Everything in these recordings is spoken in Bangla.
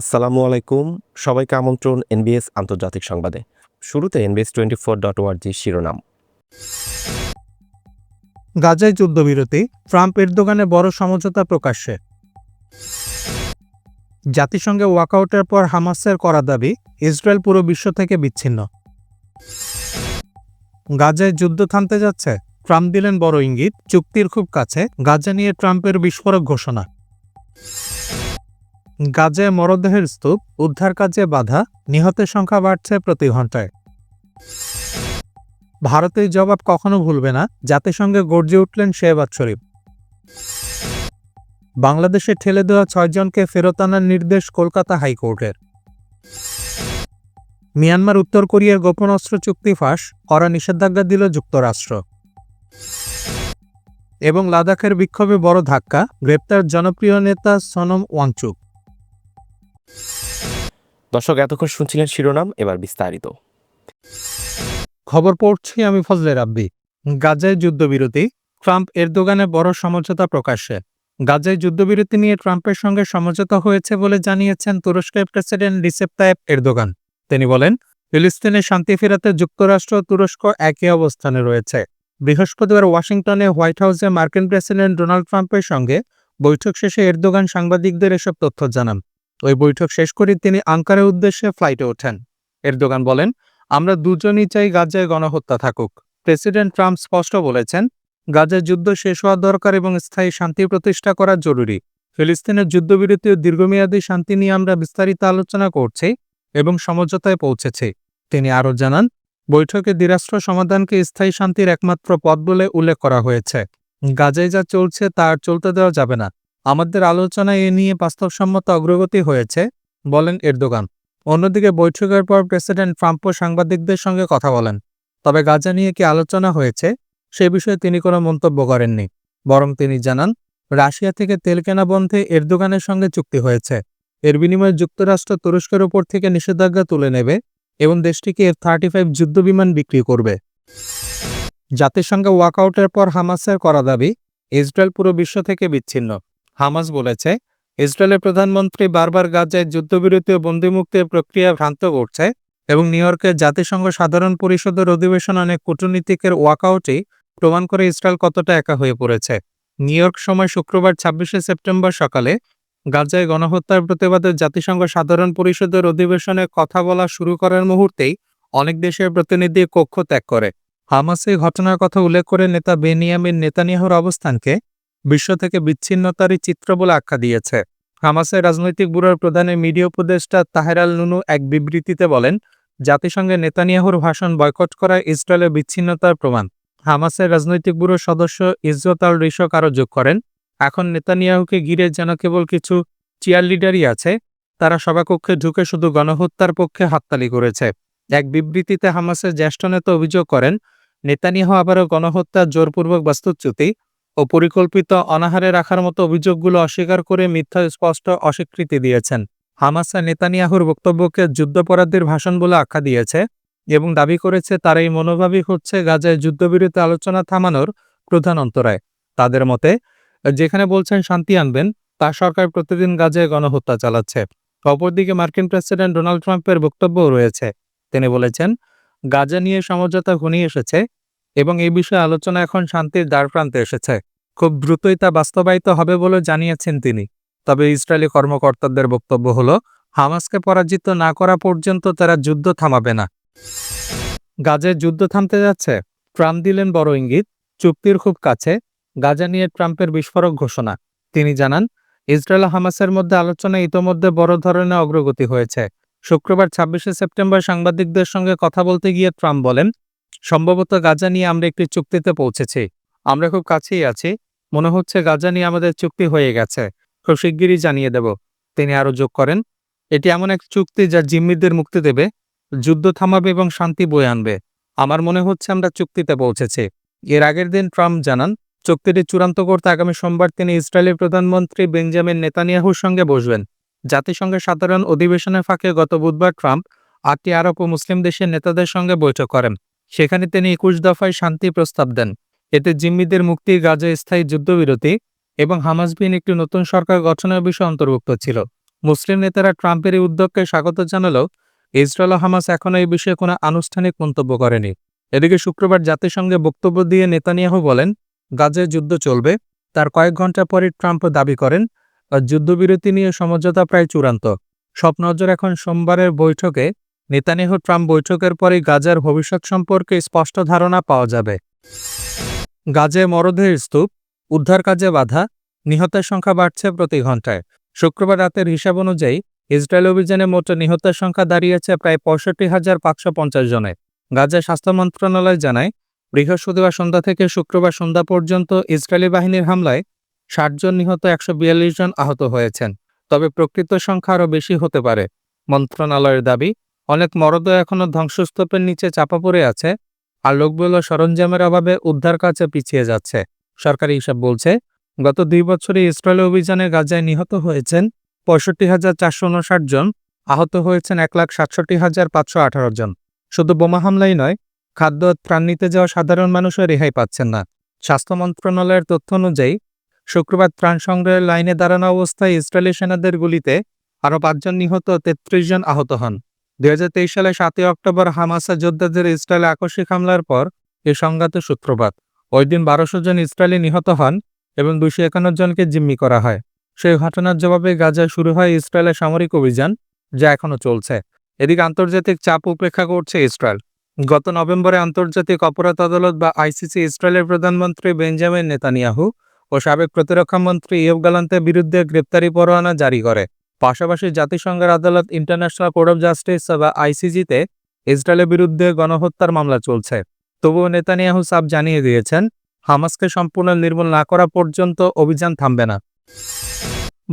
আসসালামু আলাইকুম। সবাইকে আমন্ত্রণ এনবিএস আন্তর্জাতিক সংবাদে। শুরুতে NBS twenty four dot org শিরোনাম। গাজায় যুদ্ধবিরতি, ট্রাম্প এরদোগানে বড় সমঝোতা প্রকাশ্যে। জাতিসংঘে ওয়াকআউটের পর হামাসের করা দাবি ইসরায়েল পুরো বিশ্ব থেকে বিচ্ছিন্ন। গাজায় যুদ্ধ থামতে যাচ্ছে। ট্রাম্প দিলেন বড় ইঙ্গিত, চুক্তির খুব কাছে, গাজা নিয়ে ট্রাম্পের বিস্ফোরক ঘোষণা। গাজায় মরদেহের স্তূপ, উদ্ধার কাজে বাধা, নিহতের সংখ্যা বাড়ছে প্রতি ঘন্টায় ভারতের জবাব কখনো ভুলবে না, জাতিসংঘে গর্জে উঠলেন শেহবাজ শরীফ। বাংলাদেশে ঠেলে দেওয়া ছয়জনকে ফেরত আনার নির্দেশ কলকাতা হাইকোর্টের। মিয়ানমার উত্তর কোরিয়ার গোপন অস্ত্র চুক্তি ফাঁস করা নিষেধাজ্ঞা দিল যুক্তরাষ্ট্র। এবং লাদাখের বিক্ষোভে বড় ধাক্কা, গ্রেপ্তার জনপ্রিয় নেতা সনম ওয়াংচুক। দর্শক, এতক্ষণ শুনছিলেন শিরোনাম, এবার বিস্তারিত। খবর পড়ছি আমি ফজলে রাব্বি। গাজায় যুদ্ধবিরতি, ট্রাম্প এরদোগানে বড় সমঝোতা প্রকাশ্যে। গাজায় যুদ্ধবিরতি নিয়ে ট্রাম্পের সঙ্গে সমঝোতা হয়েছে বলে জানিয়েছেন তুরস্কের প্রেসিডেন্ট রিসেপ তায়েব এরদোগান। তিনি বলেন, ফিলিস্তিনে শান্তি ফেরাতে যুক্তরাষ্ট্র তুরস্ক একই অবস্থানে রয়েছে। বৃহস্পতিবার ওয়াশিংটনে হোয়াইট হাউসে মার্কিন প্রেসিডেন্ট ডোনাল্ড ট্রাম্পের সঙ্গে বৈঠক শেষে এরদোগান সাংবাদিকদের এসব তথ্য জানান। ওই বৈঠক শেষ করে তিনি আঙ্কারের উদ্দেশ্যে ফ্লাইটে ওঠেন। এরদোগান বলেন, আমরা দুজনই চাই গাজায় গণহত্যা থাকুক। প্রেসিডেন্ট ট্রাম্প স্পষ্ট বলেছেন গাজায় যুদ্ধ শেষ হওয়া দরকার এবং স্থায়ী শান্তি প্রতিষ্ঠা করা জরুরি। ফিলিস্তিনের যুদ্ধবিরতি ও দীর্ঘমেয়াদী শান্তি নিয়ে আমরা বিস্তারিত আলোচনা করছি এবং সমঝোতায় পৌঁছেছি। তিনি আরও জানান, বৈঠকে দ্বিরাষ্ট্র সমাধানকে স্থায়ী শান্তির একমাত্র পথ বলে উল্লেখ করা হয়েছে। গাজায় যা চলছে তা আর চলতে দেওয়া যাবে না। আমাদের আলোচনায় এ নিয়ে বাস্তবসম্মত অগ্রগতি হয়েছে, বলেন এরদোগান। অন্যদিকে বৈঠকের পর প্রেসিডেন্ট ট্রাম্পও সাংবাদিকদের সঙ্গে কথা বলেন। তবে গাজা নিয়ে কি আলোচনা হয়েছে, সে বিষয়ে তিনি কোনো মন্তব্য করেননি। বরং তিনি জানান, রাশিয়া থেকে তেল কেনা বন্ধে এরদোগানের সঙ্গে চুক্তি হয়েছে। এর বিনিময়ে যুক্তরাষ্ট্র তুরস্কের ওপর থেকে নিষেধাজ্ঞা তুলে নেবে এবং দেশটিকে এর থার্টি ফাইভ যুদ্ধবিমান বিক্রি করবে। জাতিসংঘে ওয়াকআউটের পর হামাসের করা দাবি, ইসরায়েল পুরো বিশ্ব থেকে বিচ্ছিন্ন। হামাস বলেছে, ইসরায়েলের প্রধানমন্ত্রী বারবার গাজায় যুদ্ধবিরতি ও বন্দিমুক্তির প্রক্রিয়া ভ্রান্ত করছে এবং নিউ ইয়র্কের জাতিসংঘ সাধারণ পরিষদের অধিবেশন অনেক কূটনীতিকের ওয়াকআউটই প্রমাণ করে ইসরায়েল কতটা একা হয়ে পড়েছে। নিউ ইয়র্ক সময় শুক্রবার ছাব্বিশে সেপ্টেম্বর সকালে গাজায় গণহত্যার প্রতিবাদে জাতিসংঘ সাধারণ পরিষদের অধিবেশনে কথা বলা শুরু করার মুহূর্তেই অনেক দেশের প্রতিনিধি কক্ষ ত্যাগ করে। হামাস এই ঘটনার কথা উল্লেখ করে নেতা বেনিয়ামিন নেতানিয়াহুর অবস্থানকে বিশ্ব থেকে বিচ্ছিন্নতারই চিত্র বলে আখ্যা দিয়েছে। হামাসের রাজনৈতিক ব্যুরোর প্রধানের মিডিয়া উপদেষ্টা তাহের আল নুনু এক বিবৃতিতে বলেন, জাতিসংঘে নেতানিয়াহুর ভাষণ বয়কট করা ইসরায়েলের বিচ্ছিন্নতার প্রমাণ। হামাসের রাজনৈতিক ব্যুরোর সদস্য ইজ্জত আল রিশক আরও যোগ করেন, এখন নেতানিয়াহুকে ঘিরে যেন কেবল কিছু চিয়ার লিডারই আছে, তারা সভাকক্ষে ঢুকে শুধু গণহত্যার পক্ষে হাততালি করেছে। এক বিবৃতিতে হামাসের জ্যেষ্ঠ নেতা অভিযোগ করেন, নেতানিয়াহু আবারও গণহত্যা জোরপূর্বক বাস্তুচ্যুতি ও পরিকল্পিত অনাহারে রাখার মতো অভিযোগগুলো অস্বীকার করে মিথ্যা স্পষ্ট অস্বীকৃতি দিয়েছেন। হামাসা নেতানিয়াহুর বক্তব্যকে যুদ্ধাপরাধীর ভাষণ বলে আখ্যা দিয়েছে এবং দাবি করেছে তার এই মনোভাবই হচ্ছে গাজায় যুদ্ধবিরতি আলোচনা থামানোর প্রধান অন্তরায়। তাদের মতে, যেখানে বলছেন, শান্তি আনবেন, তা সরকার প্রতিদিন গাজায় গণহত্যা চালাচ্ছে। অপরদিকে মার্কিন প্রেসিডেন্ট ডোনাল্ড ট্রাম্পের বক্তব্যও রয়েছে। তিনি বলেছেন, গাজা নিয়ে সমঝোতা ঘনিয়ে এসেছে এবং এই বিষয়ে আলোচনা এখন শান্তির দ্বারপ্রান্তে এসেছে। খুব দ্রুতই তা বাস্তবায়িত হবে বলে জানিয়েছেন তিনি। তবে ইসরায়েলি কর্মকর্তাদের বক্তব্য হল, হামাসকে পরাজিত না করা পর্যন্ত তারা যুদ্ধ থামাবে না। গাজে যুদ্ধ থামতে যাচ্ছে। ট্রাম্প দিলেন বড় ইঙ্গিত, চুক্তির খুব কাছে, গাজা নিয়ে ট্রাম্পের বিস্ফোরক ঘোষণা। তিনি জানান, ইসরায়েল হামাসের মধ্যে আলোচনায় ইতোমধ্যে বড় ধরনের অগ্রগতি হয়েছে। শুক্রবার ছাব্বিশে সেপ্টেম্বর সাংবাদিকদের সঙ্গে কথা বলতে গিয়ে ট্রাম্প বলেন সম্ভবত গাজা নিয়ে আমরা একটি চুক্তিতে পৌঁছেছি। আমরা খুব কাছেই আছি। মনে হচ্ছে গাজা নিয়ে আমাদের চুক্তি হয়ে গেছে। খুব শিগগিরই জানিয়ে দেব। তিনি আরও যোগ করেন, এটি এমন এক চুক্তি যা জিম্মিদের মুক্তি দেবে, যুদ্ধ থামাবে এবং শান্তি বয়ে আনবে। আমার মনে হচ্ছে আমরা চুক্তিতে পৌঁছেছি। এর আগের দিন ট্রাম্প জানান, চুক্তিটি চূড়ান্ত করতে আগামী সোমবার তিনি ইসরায়েলের প্রধানমন্ত্রী বেঞ্জামিন নেতানিয়াহুর সঙ্গে বসবেন। জাতিসংঘের সাধারণ অধিবেশনের ফাঁকে গত বুধবার ট্রাম্প আটটি আরব ও মুসলিম দেশের নেতাদের সঙ্গে বৈঠক করেন। সেখানে তিনি একুশ দফায় শান্তি প্রস্তাব দেন। এতে জিম্মিদের মুক্তি গাজা স্থায়ী যুদ্ধবিরতি এবং হামাসবিহীন একটি নতুন সরকার গঠনের বিষয় অন্তর্ভুক্ত ছিল। মুসলিম নেতারা ট্রাম্পের এই উদ্যোগকে স্বাগত জানালেও ইসরায়েল ও হামাস এখনও এই বিষয়ে কোনো আনুষ্ঠানিক মন্তব্য করেনি। এদিকে শুক্রবার জাতিসংঘে বক্তব্য দিয়ে নেতানিয়াহু বলেন, গাজায় যুদ্ধ চলবে। তার কয়েক ঘণ্টা পরে ট্রাম্প দাবি করেন, যুদ্ধবিরতি নিয়ে সমঝোতা প্রায় চূড়ান্ত। সব নজর এখন সোমবারের বৈঠকে নেতানিয়াহু ট্রাম্প বৈঠকের পরেই গাজার ভবিষ্যৎ সম্পর্কে স্পষ্ট ধারণা পাওয়া যাবে। গাজে মরদেহের স্তূপ, উদ্ধার কাজে বাধা, নিহতের সংখ্যা বাড়ছে প্রতি ঘন্টায় শুক্রবার রাতের হিসাব অনুযায়ী ইসরায়েল অভিযানে মোট নিহতের সংখ্যা দাঁড়িয়েছে প্রায় পঁয়ষট্টি হাজার পাঁচশো পঞ্চাশ জনে গাজা স্বাস্থ্য মন্ত্রণালয় জানায়, বৃহস্পতিবার সন্ধ্যা থেকে শুক্রবার সন্ধ্যা পর্যন্ত ইসরায়েলি বাহিনীর হামলায় ষাট জন নিহত, একশো বিয়াল্লিশ জন আহত হয়েছেন। তবে প্রকৃত সংখ্যা আরও বেশি হতে পারে, মন্ত্রণালয়ের দাবি। অনেক মরদ এখনও ধ্বংসস্তূপের নিচে চাপা পড়ে আছে, আর লোকবল ও সরঞ্জামের অভাবে উদ্ধার কাজে পিছিয়ে যাচ্ছে। সরকারি হিসাব বলছে, গত দুই বছরে ইসরায়েল অভিযানে গাজায় নিহত হয়েছেন পঁয়ষট্টি হাজার চারশো উনষাট জন, আহত হয়েছেন এক লাখ সাতষট্টি হাজার পাঁচশো আঠারো জন। শুধু বোমা হামলাই নয়, খাদ্য ত্রাণ নিতে যাওয়া সাধারণ মানুষও রেহাই পাচ্ছেন না। স্বাস্থ্য মন্ত্রণালয়ের তথ্য অনুযায়ী, শুক্রবার ত্রাণ সংগ্রহের লাইনে দাঁড়ানো অবস্থায় ইসরায়েলি সেনাদের গুলিতে আরও পাঁচজন নিহত তেত্রিশ জন আহত হন। দুই সালে সাতই অক্টোবর হামাসা যোদ্ধাদের ইসরায়েলে আকস্মিক হামলার পর এ সংঘাতের সূত্রপাত। ওই দিন বারোশো জন ইসরায়েলি নিহত হন এবং দুশো একান্ন জনকে জিম্মি করা হয়। সেই ঘটনার জবাবে গাজায় শুরু হয় ইসরায়েলের সামরিক অভিযান, যা এখনও চলছে। এদিকে আন্তর্জাতিক চাপ উপেক্ষা করছে ইসরায়েল। গত নভেম্বরে আন্তর্জাতিক অপরাধ আদালত বা আইসিসি ইসরায়েলের প্রধানমন্ত্রী বেঞ্জামিন নেতানিয়াহু ও সাবেক প্রতিরক্ষামন্ত্রী ইয়ব গালান্তের বিরুদ্ধে গ্রেপ্তারি পরোয়ানা জারি করে। পাশাপাশি জাতিসংঘের আদালত ইন্টারন্যাশনাল কোর্ট অফ জাস্টিস বা আইসিজিতে ইসরায়েলের বিরুদ্ধে গণহত্যার মামলা চলছে। তবুও নেতানিয়াহু সাব জানিয়ে দিয়েছেন, হামাসকে সম্পূর্ণ নির্মূল না করা পর্যন্ত অভিযান থামবে না।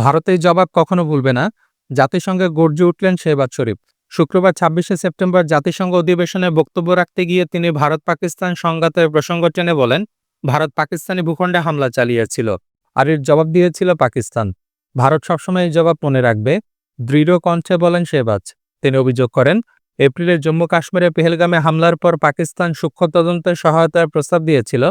ভারতের জবাব কখনো ভুলবে না। জাতিসংঘে গর্জে উঠলেন শেহবাজ শরীফ। শুক্রবার ছাব্বিশে সেপ্টেম্বর জাতিসংঘ অধিবেশনে বক্তব্য রাখতে গিয়ে তিনি ভারত পাকিস্তান সংঘাতের প্রসঙ্গ টেনে বলেন ভারত পাকিস্তানি ভূখণ্ডে হামলা চালিয়েছিল। আর এর জবাব দিয়েছিল পাকিস্তান। ভারত সবসময় এই জবাব মনে রাখবে, দৃঢ় কণ্ঠে বলেন শেহবাজ। তিনি অভিযোগ করেন এপ্রিলে জম্মু কাশ্মীরে পেহেলগামে হামলার পর পাকিস্তান সূক্ষ্ম তদন্তের সহায়তার প্রস্তাব দিয়েছিল,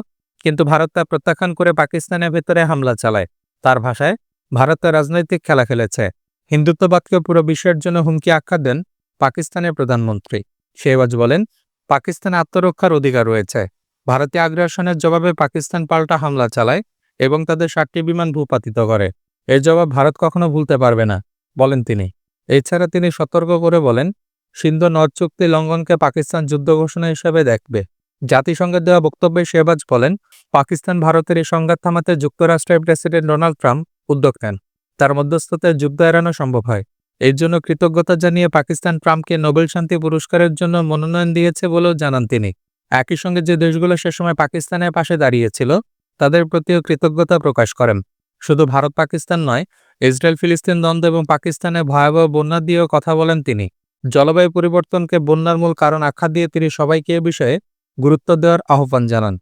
কিন্তু ভারত তা প্রত্যাখ্যান করে পাকিস্তানের ভেতরে হামলা চালায়। তার ভাষায় ভারতের রাজনৈতিক খেলা খেলেছে। হিন্দুত্ববাদকে পুরো বিশ্বের জন্য হুমকি আখ্যা দেন পাকিস্তানের প্রধানমন্ত্রী। শেহবাজ বলেন, পাকিস্তানে আত্মরক্ষার অধিকার রয়েছে। ভারতীয় আগ্রাসনের জবাবে পাকিস্তান পাল্টা হামলা চালায় এবং তাদের সাতটি বিমান ভূপাতিত করে। এর জবাব ভারত কখনো ভুলতে পারবে না, বলেন তিনি। এছাড়া তিনি সতর্ক করে বলেন, সিন্ধু নদ চুক্তি লঙ্ঘনকে পাকিস্তান যুদ্ধ ঘোষণা হিসেবে দেখবে। জাতিসংঘের দেওয়া বক্তব্যে শেহবাজ বলেন, পাকিস্তান ভারতের এই সংঘাত থামাতে যুক্তরাষ্ট্রের প্রেসিডেন্ট ডোনাল্ড ট্রাম্প উদ্যোগ নেন। তার মধ্যস্থতায় যুদ্ধ এড়ানো সম্ভব হয়। এর জন্য কৃতজ্ঞতা জানিয়ে পাকিস্তান ট্রাম্পকে নোবেল শান্তি পুরস্কারের জন্য মনোনয়ন দিয়েছে বলেও জানান তিনি। একই সঙ্গে যে দেশগুলো সে সময় পাকিস্তানের পাশে দাঁড়িয়েছিল, তাদের প্রতিও কৃতজ্ঞতা প্রকাশ করেন। শুধু ভারত, পাকিস্তান নয়, ইসরায়েল, ফিলিস্তিন দ্বন্দ্ব এবং পাকিস্তানে ভয়াবহ বন্যা দিয়েও কথা বলেন তিনি। জলবায়ু পরিবর্তনকে বন্যার মূল কারণ আখ্যা দিয়ে তিনি সবাইকে এ বিষয়ে গুরুত্ব দেওয়ার আহ্বান জানান।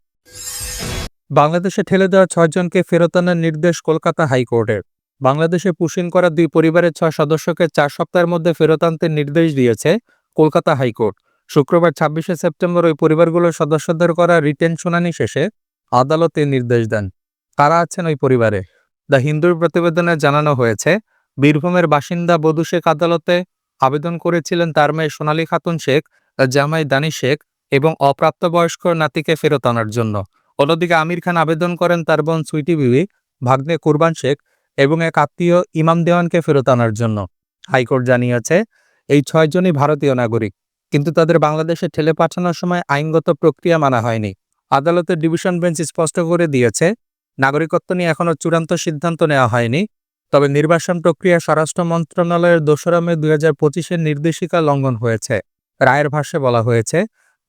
বাংলাদেশে ঠেলে দেওয়া ছয়জনকে ফেরত আনার নির্দেশ কলকাতা হাইকোর্টের। বাংলাদেশে পুশিন করা দুই পরিবারের ছয় সদস্যকে চার সপ্তাহের মধ্যে ফেরত আনতে নির্দেশ দিয়েছে কলকাতা হাইকোর্ট। শুক্রবার ছাব্বিশে সেপ্টেম্বর ওই পরিবারগুলোর সদস্যদের করা রিটেন শুনানি শেষে আদালতে নির্দেশ দেন। কারা আছেন ওই পরিবারে। দ্য হিন্দুর প্রতিবেদনে জানানো হয়েছে, বীরভূমের বাসিন্দা বধূ শেখ আদালতে আবেদন করেছিলেন তার মেয়ে সোনালী খাতুন শেখ, জামাই দানি শেখ এবং অপ্রাপ্তবয়স্ক নাতিকে ফেরত আনার জন্য। অন্যদিকে আমির খান আবেদন করেন তার বোন সুইটি বিবি, ভাগ্নে কুরবান শেখ এবং এক আত্মীয় ইমাম দেওয়ানকে ফেরত আনার জন্য। হাইকোর্ট জানিয়েছে, এই ছয়জনই ভারতীয় নাগরিক, কিন্তু তাদের বাংলাদেশে ঠেলে পাঠানোর সময় আইনগত প্রক্রিয়া মানা হয়নি। আদালতের ডিভিশন বেঞ্চ স্পষ্ট করে দিয়েছে নাগরিকত্ব নিয়ে এখনও চূড়ান্ত সিদ্ধান্ত নেওয়া হয়নি, তবে নির্বাসন প্রক্রিয়া স্বরাষ্ট্র মন্ত্রণালয়ের দোসরা মে দুই হাজার পঁচিশের নির্দেশিকা লঙ্ঘন হয়েছে। রায়ের ভাষ্যে বলা হয়েছে,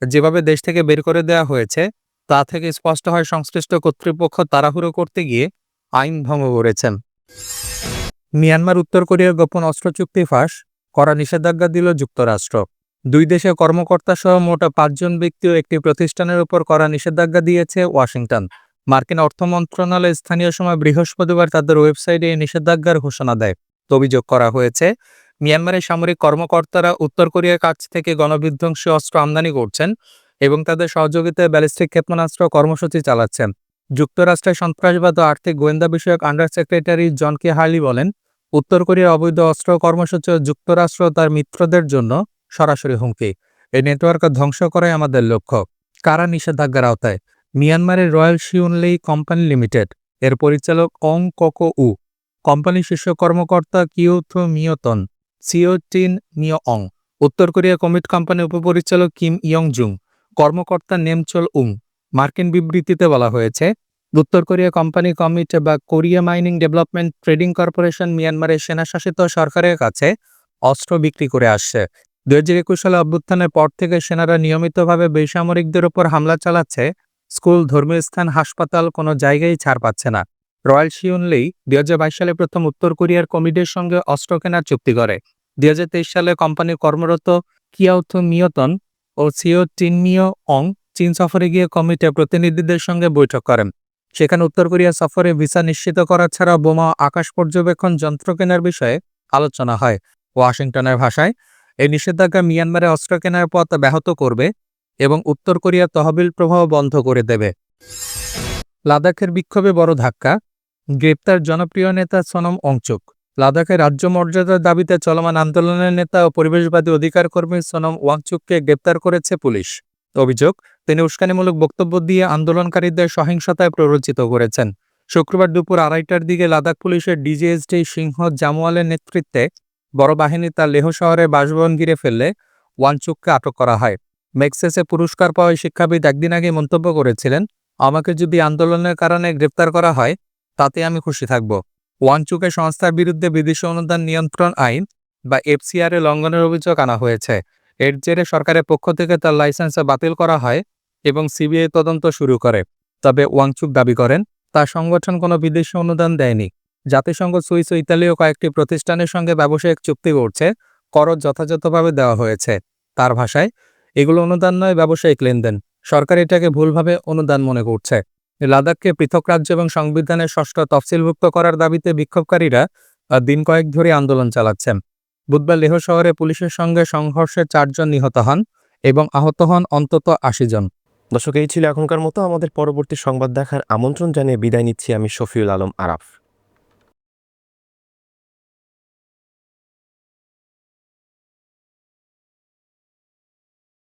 যেভাবে দেশ থেকে বের করে দেওয়া হয়েছে, তা থেকে স্পষ্ট হয় সংশ্লিষ্ট কর্তৃপক্ষ তাড়াহুড়ো করতে গিয়ে আইন ভঙ্গ করেছেন। মিয়ানমার, উত্তর কোরিয়ার গোপন অস্ত্র চুক্তি ফাঁস, করা নিষেধাজ্ঞা দিল যুক্তরাষ্ট্র। দুই দেশের কর্মকর্তা সহ মোট পাঁচজন ব্যক্তিও একটি প্রতিষ্ঠানের উপর করা নিষেধাজ্ঞা দিয়েছে ওয়াশিংটন। মার্কিন অর্থ মন্ত্রণালয় স্থানীয় সময় বৃহস্পতিবার তাদের ওয়েবসাইটে নিষেধাজ্ঞার ঘোষণা দেয়। অভিযোগ করা হয়েছে, মিয়ানমারের সামরিক কর্মকর্তারা উত্তর কোরিয়ার কাছ থেকে গণবিধ্বংসী অস্ত্র আমদানি করছেন এবং তাদের সহযোগিতায় ব্যালিস্টিক ক্ষেপণাস্ত্র কর্মসূচি চালাচ্ছেন। যুক্তরাষ্ট্রের সন্ত্রাসবাদ ও আর্থিক গোয়েন্দা বিষয়ক under secretary John K Hurley বলেন, উত্তর কোরিয়ার অবৈধ অস্ত্র কর্মসূচি যুক্তরাষ্ট্র তার মিত্রদের জন্য সরাসরি হুমকি। এই নেটওয়ার্ক ধ্বংস করাই আমাদের লক্ষ্য। কারা নিষেধাজ্ঞার আওতায়? মিয়ানমারের রয়্যাল শিউনলেই কোম্পানি লিমিটেড, এর পরিচালক অং কোকো উ। কোম্পানির শীর্ষ কর্মকর্তা কিউথো মিয়তন সিওটিন মিয় অং উত্তর কোরিয়া কমিট কোম্পানির উপপরিচালক কিম ইয়ং জুং কর্মকর্তা নেমচল উং। মার্কিন বিবৃতিতে বলা হয়েছে, উত্তর কোরিয়া কোম্পানি কমিট বা Korea mining development trading corporation মিয়ানমারের সেনাশাসিত সরকারের কাছে অস্ত্র বিক্রি করে আসছে। দু হাজার একুশ সালে অভ্যুত্থানের পর থেকে সেনারা নিয়মিতভাবে বেসামরিকদের ওপর হামলা চালাচ্ছে স্কুল ধর্মীয় স্থান হাসপাতাল কোনো জায়গায় ছাড় পাচ্ছে না। রয়্যাল শিউনলেই দুই হাজার বাইশ সালে প্রথম উত্তর কোরিয়ার কমিটির সঙ্গে অস্ত্র কেনার চুক্তি করে। দুই সালে কোম্পানির কর্মরত কিয়াউথ মিয়তন ও সিও টিনমিও অং চীন সফরে গিয়ে কমিটির প্রতিনিধিদের সঙ্গে বৈঠক করেন। সেখানে উত্তর কোরিয়া সফরে ভিসা নিশ্চিত করা ছাড়া বোমা, আকাশ পর্যবেক্ষণ, যন্ত্র কেনার বিষয়ে আলোচনা হয়। ওয়াশিংটনের ভাষায়, এই নিষেধাজ্ঞা মিয়ানমারে অস্ত্র কেনার পথ ব্যাহত করবে এবং উত্তর কোরিয়া তহবিল প্রবাহ বন্ধ করে দেবে। লাদাখের বিক্ষোভে বড় ধাক্কা। গ্রেপ্তার জনপ্রিয় নেতা সনম অংচুক। লাদাখের রাজ্য মর্যাদার দাবিতে চলমান আন্দোলনের নেতা ও পরিবেশবাদী অধিকার কর্মী সোনম ওয়াংচুককে গ্রেপ্তার করেছে পুলিশ। অভিযোগ, তিনি উস্কানিমূলক বক্তব্য দিয়ে আন্দোলনকারীদের সহিংসতায় প্ররোচিত করেছেন। শুক্রবার দুপুর আড়াইটার দিকে লাদাখ পুলিশের ডিজিএসডি সিংহ জামওয়ালের নেতৃত্বে বড় বাহিনী তার লেহ শহরে বাসভবন ঘিরে ফেললে ওয়ানচুককে আটক করা হয়। মেক্সেসে পুরস্কার পাওয়া শিক্ষাবিদ একদিন আগে মন্তব্য করেছিলেন, আমাকে যদি আন্দোলনের কারণে গ্রেপ্তার করা হয়, তাতে আমি খুশি থাকব। ওয়ানচুকে সংস্থার বিরুদ্ধে বিদেশি অনুদান নিয়ন্ত্রণ আইন বা এফসিআর লঙ্ঘনের অভিযোগ আনা হয়েছে। এর জেরে সরকারের পক্ষ থেকে তার লাইসেন্স বাতিল করা হয় এবং সিবিআই তদন্ত শুরু করে। তবে ওয়াংচুক দাবি করেন, তার সংগঠন কোনো বিদেশি অনুদান দেয়নি। জাতিসংঘ, সুইস ও ইতালীয় কয়েকটি প্রতিষ্ঠানের সঙ্গে ব্যবসায়িক চুক্তি করছে, করজ যথাযথভাবে দেওয়া হয়েছে। তার ভাষায় এগুলো অনুদান নয়, ব্যবসায়িক লেনদেন। সরকার এটাকে ভুলভাবে অনুদান মনে করছে। লাদাখকে পৃথক রাজ্য এবং সংবিধানের ষষ্ঠ তফসিলভুক্ত করার দাবিতে বিক্ষোভকারীরা দিন কয়েক ধরে আন্দোলন চালাচ্ছেন। বুধবার লেহ শহরে পুলিশের সঙ্গে সংঘর্ষে চারজন নিহত হন এবং আহত হন অন্তত আশি জন। দর্শক, এই ছিল এখনকার মতো। আমাদের পরবর্তী সংবাদ দেখার আমন্ত্রণ জানিয়ে বিদায় নিচ্ছি আমি শফিউল আলম আরাফ।